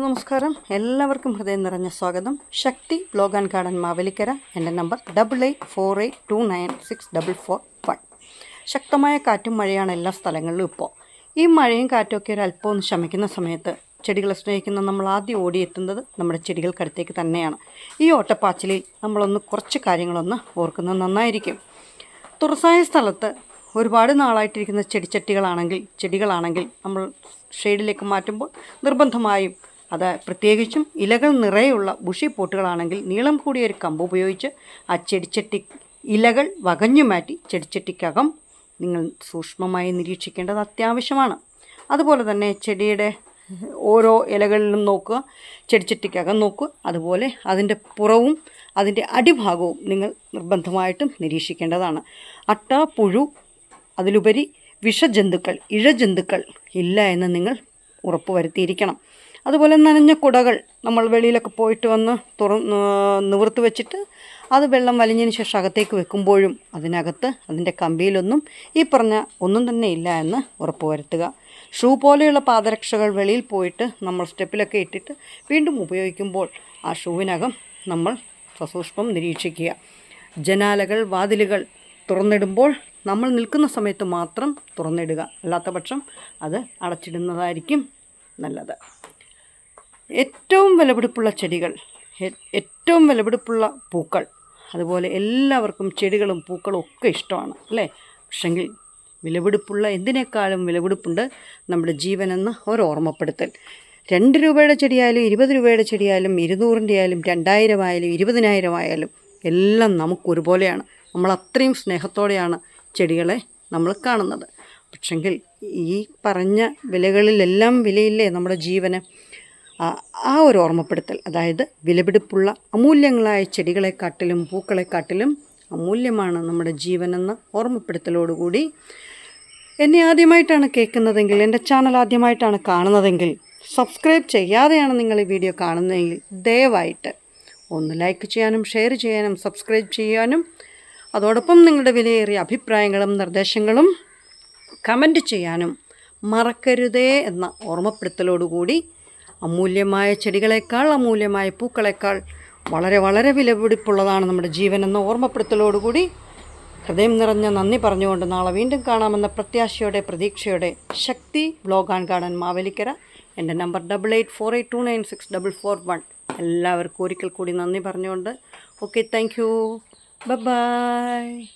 നമസ്കാരം. എല്ലാവർക്കും ഹൃദയം നിറഞ്ഞ സ്വാഗതം. Shakti blog and garden Mavelikkara. എന്റെ number double eight four eight two nine six double four one ശക്തമായ കാറ്റും മഴയാണ് എല്ലാ സ്ഥലങ്ങളിലും ഇപ്പോൾ. ഈ മഴയും കാറ്റുമൊക്കെ ഒരു അല്പം ഒന്ന് ശമിക്കുന്ന സമയത്ത് ചെടികളെ സ്നേഹിക്കുന്ന നമ്മൾ ആദ്യം ഓടിയെത്തുന്നത് നമ്മുടെ ചെടികൾക്കടുത്തേക്ക് തന്നെയാണ്. ഈ ഓട്ടപ്പാച്ചിലിൽ നമ്മളൊന്ന് കുറച്ച് കാര്യങ്ങളൊന്ന് ഓർക്കുന്നത് നന്നായിരിക്കും. തുറസായ സ്ഥലത്ത് ഒരുപാട് നാളായിട്ടിരിക്കുന്ന ചെടിച്ചട്ടികളാണെങ്കിൽ ചെടികളാണെങ്കിൽ നമ്മൾ ഷെയ്ഡിലേക്ക് മാറ്റുമ്പോൾ നിർബന്ധമായും അത് പ്രത്യേകിച്ചും ഇലകൾ നിറയെയുള്ള ബുഷി പോട്ടുകളാണെങ്കിൽ നീളം കൂടിയ ഒരു കമ്പ് ഉപയോഗിച്ച് ആ ചെടിച്ചട്ടി ഇലകൾ വകഞ്ഞു മാറ്റി ചെടിച്ചട്ടിക്കകം നിങ്ങൾ സൂക്ഷ്മമായി നിരീക്ഷിക്കേണ്ടത് അത്യാവശ്യമാണ്. അതുപോലെ തന്നെ ചെടിയുടെ ഓരോ ഇലകളിലും നോക്കുക ചെടിച്ചട്ടിക്കകം നോക്കുക അതുപോലെ അതിന്റെ പുറവും അതിന്റെ അടിഭാഗവും നിങ്ങൾ നിർബന്ധമായിട്ടും നിരീക്ഷിക്കേണ്ടതാണ്. അട്ട പുഴു അതിലുപരി വിഷജന്തുക്കൾ ഇഴജന്തുക്കൾ ഇല്ല എന്ന് നിങ്ങൾ ഉറപ്പുവരുത്തിയിരിക്കണം. അതുപോലെ നനഞ്ഞ കുടകൾ നമ്മൾ വെളിയിലൊക്കെ പോയിട്ട് വന്ന് തുറ നിവർത്ത് വെച്ചിട്ട് അത് വെള്ളം വലിഞ്ഞതിന് ശേഷം അകത്തേക്ക് വെക്കുമ്പോഴും അതിനകത്ത് അതിന്റെ കമ്പിയിലൊന്നും ഈ പറഞ്ഞ ഒന്നും തന്നെ ഇല്ല എന്ന് ഉറപ്പുവരുത്തുക ഷൂ പോലെയുള്ള പാദരക്ഷകൾ വെളിയിൽ പോയിട്ട് നമ്മൾ സ്റ്റെപ്പിലൊക്കെ ഇട്ടിട്ട് വീണ്ടും ഉപയോഗിക്കുമ്പോൾ ആ ഷൂവിനകം നമ്മൾ സസൂക്ഷ്മം നിരീക്ഷിക്കുക. ജനാലകൾ വാതിലുകൾ തുറന്നിടുമ്പോൾ നമ്മൾ നിൽക്കുന്ന സമയത്ത് മാത്രം തുറന്നിടുക. അല്ലാത്ത പക്ഷം അത് അടച്ചിടുന്നതായിരിക്കും നല്ലത്. ഏറ്റവും വിലപിടിപ്പുള്ള ചെടികൾ ഏറ്റവും വിലപിടിപ്പുള്ള പൂക്കൾ. അതുപോലെ എല്ലാവർക്കും ചെടികളും പൂക്കളും ഒക്കെ ഇഷ്ടമാണ് അല്ലേ? പക്ഷെങ്കിൽ വിലപിടിപ്പുള്ള എന്തിനേക്കാളും വിലപിടിപ്പുണ്ട് നമ്മുടെ ജീവനെന്ന് ഒരു ഓർമ്മപ്പെടുത്തൽ. രണ്ട് രൂപയുടെ ചെടിയായാലും ഇരുപത് രൂപയുടെ ചെടിയായാലും ഇരുന്നൂറിന്റെ ആയാലും രണ്ടായിരം ആയാലും ഇരുപതിനായിരം ആയാലും എല്ലാം നമുക്കൊരുപോലെയാണ് നമ്മൾ അത്രയും സ്നേഹത്തോടെയാണ് ചെടികളെ നമ്മൾ കാണുന്നത്. പക്ഷെങ്കിൽ ഈ പറഞ്ഞ വിലകളിലെല്ലാം വിലയില്ലേ നമ്മുടെ ജീവന്? ആ ഒരു ഓർമ്മപ്പെടുത്തൽ. അതായത് വിലപിടിപ്പുള്ള അമൂല്യങ്ങളായ ചെടികളെക്കാട്ടിലും പൂക്കളെക്കാട്ടിലും അമൂല്യമാണ് നമ്മുടെ ജീവനെന്ന ഓർമ്മപ്പെടുത്തലോടുകൂടി എന്നെ ആദ്യമായിട്ടാണ് കേൾക്കുന്നതെങ്കിൽ എന്റെ ചാനൽ ആദ്യമായിട്ടാണ് കാണുന്നതെങ്കിൽ സബ്സ്ക്രൈബ് ചെയ്യാതെയാണ് നിങ്ങൾ ഈ വീഡിയോ കാണുന്നതെങ്കിൽ ദയവായിട്ട് ഒന്ന് ലൈക്ക് ചെയ്യാനും ഷെയർ ചെയ്യാനും സബ്സ്ക്രൈബ് ചെയ്യാനും അതോടൊപ്പം നിങ്ങളുടെ വിലയേറിയ അഭിപ്രായങ്ങളും നിർദ്ദേശങ്ങളും കമന്റ് ചെയ്യാനും മറക്കരുതേ എന്ന ഓർമ്മപ്പെടുത്തലോടുകൂടി അമൂല്യമായ ചെടികളെക്കാൾ അമൂല്യമായ പൂക്കളെക്കാൾ വളരെ വളരെ വിലപിടിപ്പുള്ളതാണ് നമ്മുടെ ജീവൻ എന്ന ഓർമ്മപ്പെടുത്തലോടുകൂടി ഹൃദയം നിറഞ്ഞ നന്ദി പറഞ്ഞുകൊണ്ട് നാളെ വീണ്ടും കാണാമെന്ന പ്രത്യാശയോടെ പ്രതീക്ഷയോടെ Shakti blog and garden Mavelikkara. എന്റെ number double eight four eight two nine six double four one. എല്ലാവർക്കും ഒരിക്കൽ കൂടി നന്ദി പറഞ്ഞുകൊണ്ട്. Okay thank you. ബൈ